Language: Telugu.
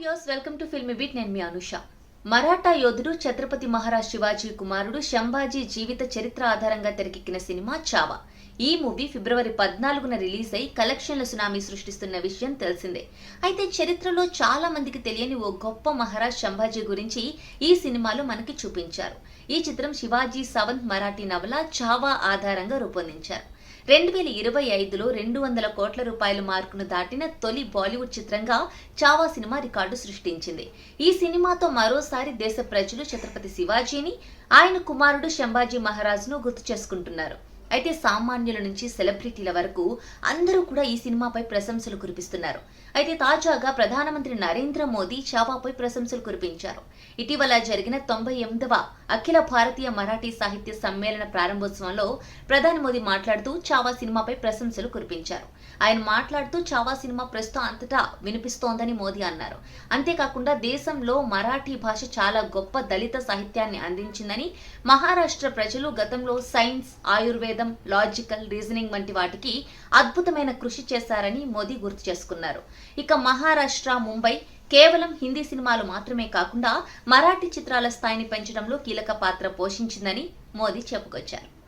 Views welcome to film beat నేను మీ అనుష. మరాఠా యోధుడు ఛత్రపతి మహారాజ్ శివాజీ కుమారుడు శంభాజీ జీవిత చరిత్ర ఆధారంగా తెరకెక్కిన సినిమా చావా. ఈ మూవీ ఫిబ్రవరి పద్నాలుగున రిలీజ్ అయి కలెక్షన్ల సునామీ సృష్టిస్తున్న విషయం తెలిసిందే. అయితే చరిత్రలో చాలా మందికి తెలియని ఓ గొప్ప మహారాజ్ శంభాజీ గురించి ఈ సినిమాలో మనకి చూపించారు. ఈ చిత్రం శివాజీ సవంత్ మరాఠీ నవల చావా ఆధారంగా రూపొందించారు. రెండు వేల ఇరవై ఐదులో రెండు వందల కోట్ల రూపాయల మార్కును దాటిన తొలి బాలీవుడ్ చిత్రంగా చావా సినిమా రికార్డు సృష్టించింది. ఈ సినిమాతో మరోసారి దేశ ప్రజలు ఛత్రపతి శివాజీని ఆయన కుమారుడు శంభాజీ మహారాజ్ను గుర్తు చేసుకుంటున్నారు. అయితే సామాన్యుల నుంచి సెలబ్రిటీల వరకు అందరూ కూడా ఈ సినిమాపై ప్రశంసలు కురిపిస్తున్నారు. అయితే తాజాగా ప్రధానమంత్రి నరేంద్ర మోదీ చావాపై ప్రశంసలు కురిపించారు. ఇటీవల జరిగిన తొంభై ఎనిమిదవ అఖిల భారతీయ మరాఠీ సాహిత్య సమ్మేళన ప్రారంభోత్సవంలో ప్రధాని మోదీ మాట్లాడుతూ చావా సినిమాపై ప్రశంసలు కురిపించారు. ఆయన మాట్లాడుతూ చావా సినిమా ప్రస్తుతం అంతటా వినిపిస్తోందని మోదీ అన్నారు. అంతేకాకుండా దేశంలో మరాఠీ భాష చాలా గొప్ప దళిత సాహిత్యాన్ని అందించిందని మహారాష్ట్ర ప్రజలు గతంలో సైన్స్ ఆయుర్వేద లాజికల్ రీజనింగ్ వంటి వాటికి అద్భుతమైన కృషి చేశారని మోదీ గుర్తు చేసుకున్నారు. ఇక మహారాష్ట్ర ముంబై కేవలం హిందీ సినిమాలు మాత్రమే కాకుండా మరాఠీ చిత్రాల స్థాయిని పెంచడంలో కీలక పాత్ర పోషించిందని మోదీ చెప్పుకొచ్చారు.